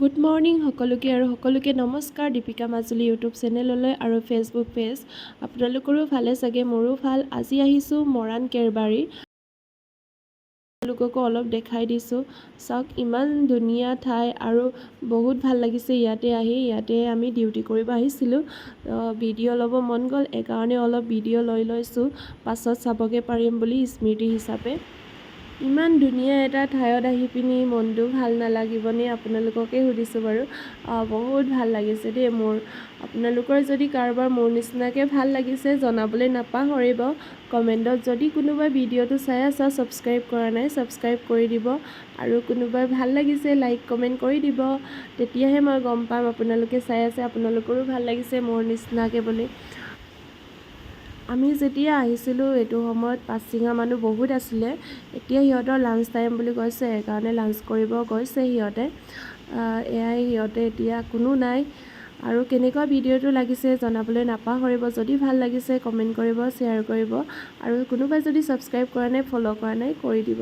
Good morning সকলোকে আৰু সকলোকে নমস্কাৰ দীপিকা মাজুলী ইউটিউব চেনেললৈ আৰু ফেচবুক পেজ আপোনালোকৰো ভালে চাগে মোৰো ভাল। আজি আহিছোঁ মৰাণ কেৰবাৰী। আপোনালোককো অলপ দেখাই দিছোঁ। চাওক ইমান ধুনীয়া ঠাই আৰু বহুত ভাল লাগিছে ইয়াতে আহি। ইয়াতে আমি ডিউটি কৰিব আহিছিলোঁ। ভিডিঅ' ল'ব মন গ'ল এইকাৰণে অলপ ভিডিঅ' লৈ লৈছোঁ। পাছত চাবগৈ পাৰিম বুলি স্মৃতি হিচাপে। ইমান ধুনীয়া এটা ঠাইত আহি পিনি মনটো ভাল নালাগিবনে আপোনালোককে সুধিছোঁ বাৰু। বহুত ভাল লাগিছে দেই মোৰ। আপোনালোকৰ যদি কাৰোবাৰ মোৰ নিচিনাকৈ ভাল লাগিছে জনাবলৈ নাপাহৰিব কমেণ্টত যদি কোনোবাই ভিডিঅ'টো চাই আছা ছাবস্ক্ৰাইব কৰা নাই ছাবস্ক্ৰাইব কৰি দিব। আৰু কোনোবাই ভাল লাগিছে লাইক কমেণ্ট কৰি দিব। তেতিয়াহে মই গম পাম আপোনালোকে চাই আছে আপোনালোকৰো ভাল লাগিছে মোৰ নিচিনাকৈ বুলি। আমি যেতিয়া আহিছিলোঁ এইটো সময়ত পাঁচচিঙা মানুহ বহুত আছিলে। এতিয়া সিহঁতৰ লাঞ্চ টাইম বুলি কৈছে সেইকাৰণে লাঞ্চ কৰিব গৈছে সিহঁতে। এয়াই সিহঁতে এতিয়া কোনো নাই। আৰু কেনেকুৱা ভিডিঅ'টো লাগিছে জনাবলৈ নাপাহৰিব। যদি ভাল লাগিছে কমেণ্ট কৰিব শ্বেয়াৰ কৰিব। আৰু কোনোবাই যদি ছাবস্ক্ৰাইব কৰা নাই ফ'ল' কৰা নাই কৰি দিব।